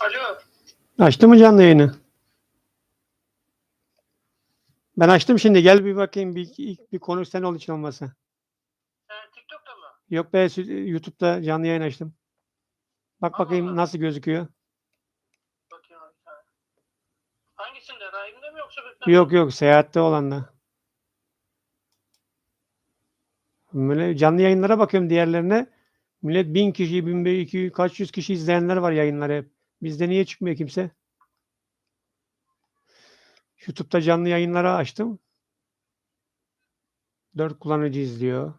Alo. Açtı mı canlı yayını? Ben açtım şimdi. Gel bir bakayım. Bir, ilk bir konuş sen ol için olmasa. E, TikTok'ta mı? Yok be YouTube'da canlı yayın açtım. Bak Allah bakayım nasıl gözüküyor. Bakayım. Hangisinde? Rahim'de mi yoksa? Yok yok seyahatte olan da. Böyle canlı yayınlara bakıyorum diğerlerine. Millet bin kişi, bin iki, kaç yüz kişi izleyenler var yayınları hep. Bizde niye çıkmıyor kimse? YouTube'da canlı yayınlara açtım. Dört kullanıcı izliyor.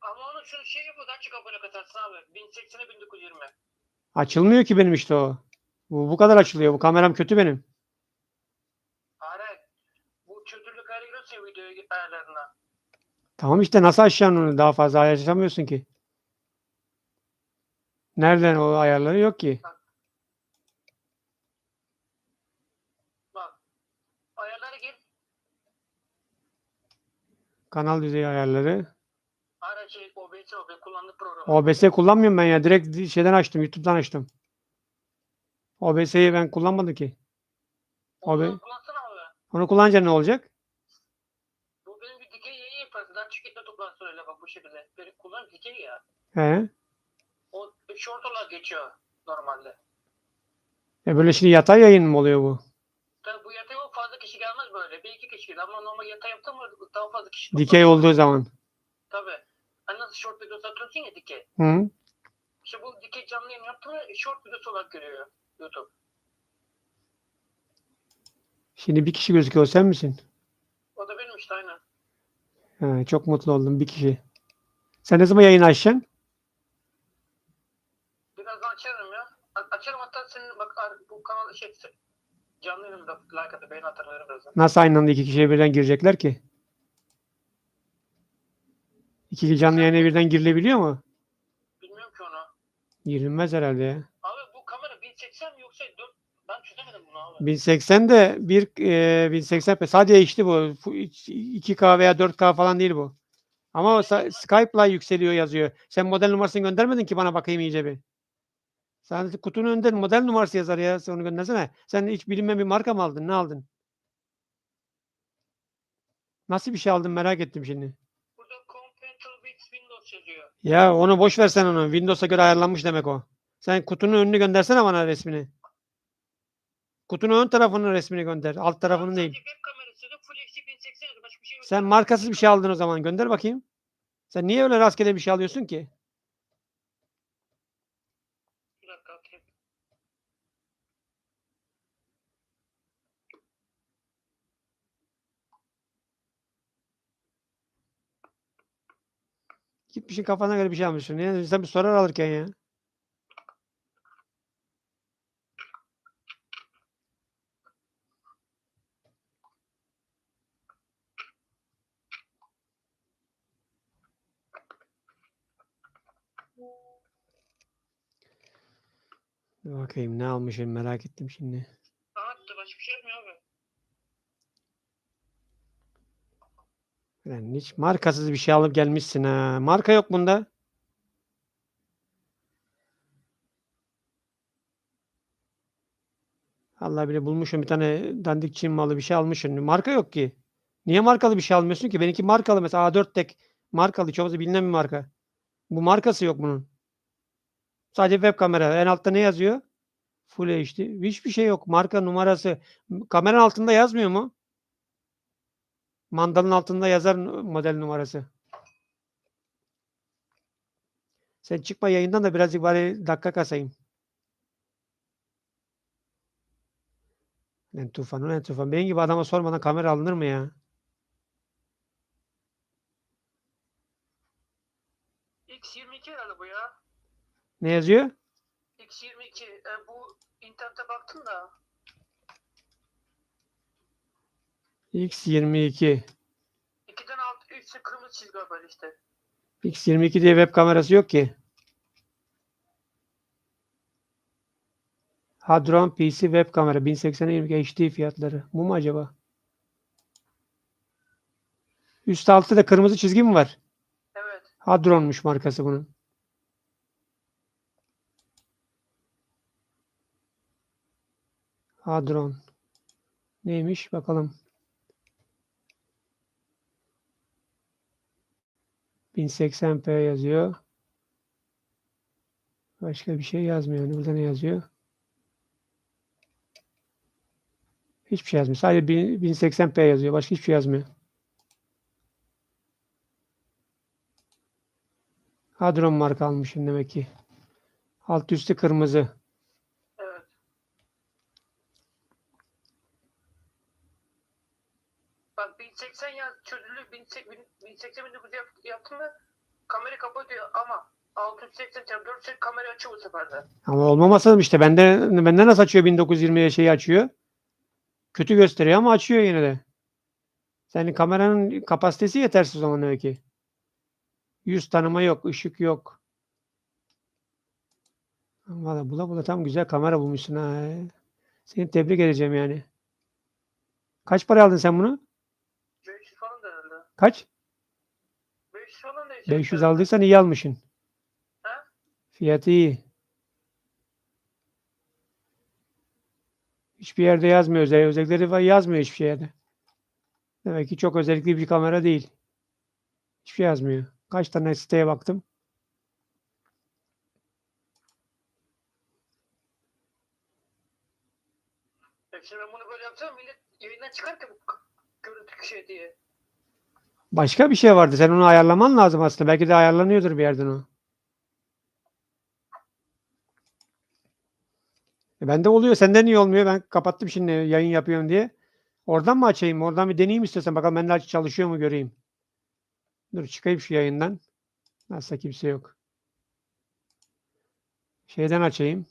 Ama onun şunu şey yapıyor. Kaç abone katarsın abi? 1080'e 1920. Açılmıyor ki benim işte o. Bu, bu kadar açılıyor. Bu kameram kötü benim. Hayır. Bu kötülük hali giriyorsa video ayarlarına. Tamam işte nasıl açacaksın onu? Daha fazla açamıyorsun ki. Nereden o ayarları yok ki. Bak. Kanal düzeyi ayarları. Ara şey OBS OBS kullandığı program. OBS kullanmıyorum ben ya. Direkt şeyden açtım. YouTube'dan açtım. OBS'yi ben kullanmadım ki. Onu OB abi. Onu kullanınca ne olacak? Bu benim bir dikey yayın yaparsın. Daha çıkıp toplansın öyle bak bu şekilde. Benim kullan dikey ya. He. O short olarak geçiyor normalde. E böyle şimdi yatay yayın mı oluyor bu? Tabii bu yatay kişi gelmez böyle. Bir iki kişi gelir ama normal yatay yaptın mı daha fazla kişi Dikey toplanır. olduğu zaman. Tabii. Hani nasıl short videosu atıyorsun ya dikey. Hı. İşte bu dikey canlı yayın yaptın mı short videosu olarak görüyor YouTube. Şimdi bir kişi gözüküyor. Sen misin? O da benim işte aynen. He, çok mutlu oldum. Bir kişi. Sen ne zaman yayın açacaksın? Birazdan açarım ya. A- açarım hatta senin bak bu kanal şey canlı yayınımda like atıp beğeni birazdan. Nasıl aynı anda iki kişiye birden girecekler ki? İki canlı yayına birden girilebiliyor mu? Bilmiyorum ki onu. Girilmez herhalde ya. Abi bu kamera 1080 mi yoksa 4 ben çözemedim bunu abi. 1080 de bir e, 1080p sadece HD bu. Fu- 2K veya 4K falan değil bu. Ama Skype'la yükseliyor yazıyor. Sen model numarasını göndermedin ki bana bakayım iyice bir. Sen kutunun önünde model numarası yazar ya. Sen onu göndersene. Sen hiç bilinmeyen bir marka mı aldın? Ne aldın? Nasıl bir şey aldın merak ettim şimdi. Burada compatible with Windows yazıyor. Ya onu boş ver sen onu. Windows'a göre ayarlanmış demek o. Sen kutunun önünü göndersene bana resmini. Kutunun ön tarafının resmini gönder. Alt tarafının değil. Sadece Web kamerası da Full HD 1080 yazıyor. Başka bir şey yok. Sen markasız bir şey aldın o zaman. Gönder bakayım. Sen niye öyle rastgele bir şey alıyorsun ki? Gitmişsin kafana göre bir şey almışsın. Niye? Sen bir sorar alırken ya. Bakayım ne almışım merak ettim şimdi. Attı başka bir şey yapmıyor abi. Lan hiç markasız bir şey alıp gelmişsin ha. Marka yok bunda. Allah bile bulmuşum bir tane dandik Çin malı bir şey almışım. Marka yok ki. Niye markalı bir şey almıyorsun ki? Benimki markalı mesela A4 tek markalı. Çok bilinen bir marka. Bu markası yok bunun. Sadece web kamera. En altta ne yazıyor? Full HD. Hiçbir şey yok. Marka numarası. Kameranın altında yazmıyor mu? Mandalın altında yazar model numarası. Sen çıkma yayından da birazcık bari dakika kasayım. Lan tufan, ulan tufan. Benim gibi adama sormadan kamera alınır mı ya? X22 herhalde bu ya. Ne yazıyor? X22. E, bu internete baktım da. X22. 2'den alt üstü kırmızı çizgi var işte. X22 diye web kamerası yok ki. Hadron PC web kamera 1080'e HD fiyatları. Bu mu acaba? Üst altı da kırmızı çizgi mi var? Evet. Hadron'muş markası bunun. Hadron. Neymiş bakalım. 1080p yazıyor. Başka bir şey yazmıyor. Burada ne yazıyor? Hiçbir şey yazmıyor. Sadece 1000 1080p yazıyor. Başka hiçbir şey yazmıyor. Hadron marka almışsın demek ki. Alt üstü kırmızı. Evet. Bak 1080 yaz çözünürlüğü 1080 1089 yap, yaptım mı kamera kapatıyor ama 680 çarpı 480 kamera açıyor bu sefer de. Ama olmaması lazım işte. Bende, bende nasıl açıyor 1920'ye şeyi açıyor? Kötü gösteriyor ama açıyor yine de. Senin kameranın kapasitesi yetersiz o zaman demek ki. Yüz tanıma yok, ışık yok. Valla bula bula tam güzel kamera bulmuşsun ha. Seni tebrik edeceğim yani. Kaç para aldın sen bunu? 500 falan herhalde. Kaç? 500 falan da işte. 500 aldıysan iyi almışsın. Ha? Fiyatı iyi. Hiçbir yerde yazmıyor özel. Özellikleri var yazmıyor hiçbir yerde. Demek ki çok özellikli bir kamera değil. Hiçbir şey yazmıyor. Kaç tane siteye baktım. Şimdi ben bunu böyle yapsam millet yayından çıkar ki bu görüntü şey diye. Başka bir şey vardı. Sen onu ayarlaman lazım aslında. Belki de ayarlanıyordur bir yerden o. E bende oluyor. Sende niye olmuyor? Ben kapattım şimdi yayın yapıyorum diye. Oradan mı açayım? Oradan bir deneyeyim istiyorsan. Bakalım bende çalışıyor mu göreyim. Dur çıkayım şu yayından. Nasılsa kimse yok. Şeyden açayım.